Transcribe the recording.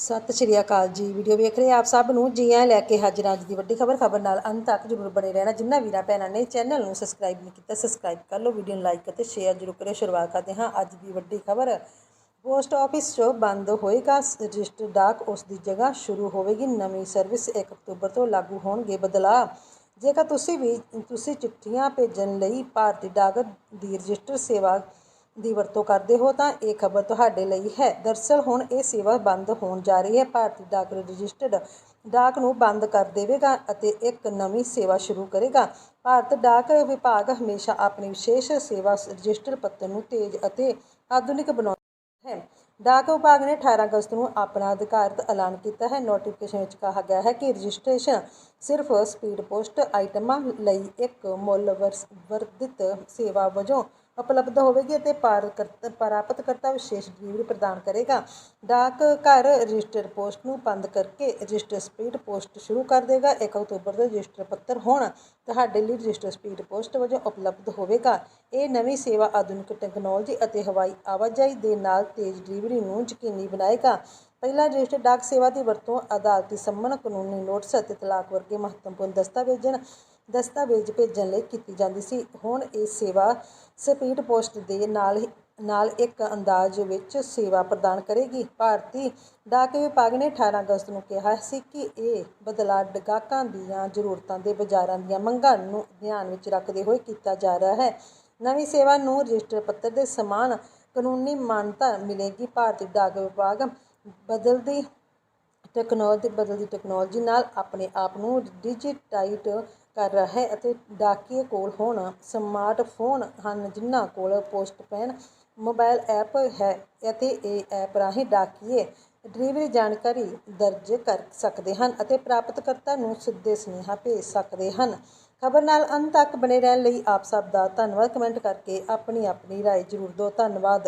ਸਤਿ ਸ਼੍ਰੀ ਅਕਾਲ ਜੀ। ਵੀਡੀਓ ਵੇਖ ਰਹੇ ਆਪ ਸਭ ਨੂੰ ਜੀ ਆਇਆਂ ਲੈ ਕੇ ਹਾਜ਼ਰ ਅੱਜ ਦੀ ਵੱਡੀ ਖਬਰ। ਖਬਰ ਨਾਲ ਅੰਤ ਤੱਕ ਜਰੂਰ ਬਣੇ ਰਹਿਣਾ। ਜਿੰਨਾ ਵੀਰਾਂ ਭੈਣਾਂ ਨੇ ਚੈਨਲ ਨੂੰ ਸਬਸਕ੍ਰਾਈਬ ਨਹੀਂ ਕੀਤਾ, ਸਬਸਕ੍ਰਾਈਬ ਕਰ ਲਓ, ਵੀਡੀਓ ਨੂੰ ਲਾਈਕ ਅਤੇ ਸ਼ੇਅਰ ਜਰੂਰ ਕਰਿਓ। ਸ਼ੁਰੂਆਤ ਕਰਦੇ ਹਾਂ ਅੱਜ ਦੀ ਵੱਡੀ ਖਬਰ। ਪੋਸਟ ਆਫਿਸ 'ਚੋਂ ਬੰਦ ਹੋਏਗਾ। ਰਜਿਸਟਰ ਡਾਕ ਉਸ ਦੀ ਜਗ੍ਹਾ ਸ਼ੁਰੂ ਹੋਵੇਗੀ। ਨਵੀਂ ਸਰਵਿਸ 1 ਅਕਤੂਬਰ ਤੋਂ ਲਾਗੂ ਹੋਣਗੇ ਬਦਲਾਅ। ਜੇਕਰ ਤੁਸੀਂ ਵੀ, ਤੁਸੀਂ ਚਿੱਠੀਆਂ ਭੇਜਣ ਲਈ ਭਾਰਤੀ ਡਾਕ ਦੀ ਰਜਿਸਟਰ ਸੇਵਾ ਦੀ ਵਰਤੋਂ ਕਰਦੇ ਹੋ ਤਾਂ ਇਹ ਖਬਰ ਤੁਹਾਡੇ ਲਈ ਹੈ। ਦਰਅਸਲ ਹੁਣ ਇਹ ਸੇਵਾ ਬੰਦ ਹੋਣ ਜਾ ਰਹੀ ਹੈ। ਭਾਰਤੀ ਡਾਕ ਰਜਿਸਟਰਡ ਡਾਕ ਨੂੰ ਬੰਦ ਕਰ ਦੇਵੇਗਾ ਅਤੇ ਇੱਕ ਨਵੀਂ ਸੇਵਾ ਸ਼ੁਰੂ ਕਰੇਗਾ। ਭਾਰਤ ਡਾਕ ਵਿਭਾਗ ਹਮੇਸ਼ਾ ਆਪਣੀ ਵਿਸ਼ੇਸ਼ ਸੇਵਾ ਰਜਿਸਟਰ ਪੱਤਰ ਨੂੰ ਤੇਜ਼ ਅਤੇ ਆਧੁਨਿਕ ਬਣਾਉਂਦਾ ਹੈ। ਡਾਕ ਵਿਭਾਗ ਨੇ 18 ਅਗਸਤ ਨੂੰ ਆਪਣਾ ਅਧਿਕਾਰਤ ਐਲਾਨ ਕੀਤਾ ਹੈ। ਨੋਟੀਫਿਕੇਸ਼ਨ ਵਿੱਚ ਕਿਹਾ ਗਿਆ ਹੈ ਕਿ ਰਜਿਸਟ੍ਰੇਸ਼ਨ ਸਿਰਫ ਸਪੀਡ ਪੋਸਟ ਆਈਟਮਾਂ ਲਈ ਇੱਕ ਮੁੱਲ ਵਰਧਿਤ ਸੇਵਾ ਵਜੋਂ ਉਪਲਬਧ ਹੋਵੇਗੀ ਅਤੇ ਪਾਰਕਰਤ- ਪ੍ਰਾਪਤਕਰਤਾ ਵਿਸ਼ੇਸ਼ ਡਿਲੀਵਰੀ ਪ੍ਰਦਾਨ ਕਰੇਗਾ। ਡਾਕ ਘਰ ਰਜਿਸਟਰ ਪੋਸਟ ਨੂੰ ਬੰਦ ਕਰਕੇ ਰਜਿਸਟਰ ਸਪੀਡ ਪੋਸਟ ਸ਼ੁਰੂ ਕਰ ਦੇਗਾ 1 ਅਕਤੂਬਰ ਤੋਂ ਰਜਿਸਟਰ ਪੱਤਰ ਹੁਣ, ਤੁਹਾਡੇ ਲਈ ਰਜਿਸਟਰ ਸਪੀਡ ਪੋਸਟ ਵਜੋਂ ਉਪਲਬਧ ਹੋਵੇਗਾ। ਇਹ ਨਵੀਂ ਸੇਵਾ ਆਧੁਨਿਕ ਟੈਕਨੋਲੋਜੀ ਅਤੇ ਹਵਾਈ ਆਵਾਜਾਈ ਦੇ ਨਾਲ ਤੇਜ਼ ਡਿਲੀਵਰੀ ਨੂੰ ਯਕੀਨੀ ਬਣਾਏਗਾ। ਪਹਿਲਾਂ ਰਜਿਸਟਰ ਡਾਕ ਸੇਵਾ ਦੀ ਵਰਤੋਂ ਅਦਾਲਤੀ ਸੰਮਨ ਕਾਨੂੰਨੀ ਨੋਟਿਸ ਅਤੇ ਤਲਾਕ ਵਰਗੇ ਮਹੱਤਵਪੂਰਨ ਦਸਤਾਵੇਜ਼ਾਂ ਦਸਤਾਵੇਜ਼ ਭੇਜਣ ਲਈ ਕੀਤੀ ਜਾਂਦੀ ਸੀ। ਹੁਣ ਇਹ ਸੇਵਾ ਸਪੀਡ ਪੋਸਟ ਦੇ ਨਾਲ ਹੀ- ਨਾਲ ਇੱਕ ਅੰਦਾਜ਼ ਵਿੱਚ ਸੇਵਾ ਪ੍ਰਦਾਨ ਕਰੇਗੀ। ਭਾਰਤੀ ਡਾਕ ਵਿਭਾਗ ਨੇ 18 ਅਗਸਤ ਨੂੰ ਕਿਹਾ ਸੀ ਕਿ ਇਹ ਬਦਲਾਅ ਗਾਹਕਾਂ ਦੀਆਂ ਜ਼ਰੂਰਤਾਂ ਦੇ ਬਾਜ਼ਾਰਾਂ ਦੀਆਂ ਮੰਗਾਂ ਨੂੰ ਧਿਆਨ ਵਿੱਚ ਰੱਖਦੇ ਹੋਏ ਕੀਤਾ ਜਾ ਰਿਹਾ ਹੈ। ਨਵੀਂ ਸੇਵਾ ਨੂੰ ਰਜਿਸਟਰ ਪੱਤਰ ਦੇ ਸਮਾਨ ਕਾਨੂੰਨੀ ਮਾਨਤਾ ਮਿਲੇਗੀ। ਭਾਰਤੀ ਡਾਕ ਵਿਭਾਗ ਬਦਲਦੀ ਟੈਕਨੋਲੋਜੀ ਬਦਲਦੀ ਟੈਕਨੋਲੋਜੀ ਨਾਲ ਆਪਣੇ ਆਪ ਨੂੰ ਡਿਜੀਟਾਈਟ ਕਰ ਰਿਹਾ ਹੈ ਅਤੇ ਡਾਕੀਏ ਕੋਲ ਹੁਣ ਸਮਾਰਟਫੋਨ ਹਨ ਜਿਨ੍ਹਾਂ ਕੋਲ ਪੋਸਟਪੈਨ ਮੋਬਾਈਲ ਐਪ ਹੈ ਅਤੇ ਇਹ ਐਪ ਰਾਹੀਂ ਡਾਕੀਏ ਡਿਲੀਵਰੀ ਜਾਣਕਾਰੀ ਦਰਜ ਕਰ ਸਕਦੇ ਹਨ ਅਤੇ ਪ੍ਰਾਪਤਕਰਤਾ ਨੂੰ ਸਿੱਧੇ ਸੁਨੇਹਾ ਭੇਜ ਸਕਦੇ ਹਨ ਖਬਰ ਨਾਲ ਅੰਤ ਤੱਕ ਬਣੇ ਰਹਿਣ ਲਈ ਆਪ ਸਭ ਦਾ ਧੰਨਵਾਦ ਕਮੈਂਟ ਕਰਕੇ ਆਪਣੀ ਆਪਣੀ رائے ਜ਼ਰੂਰ ਦਿਓ ਧੰਨਵਾਦ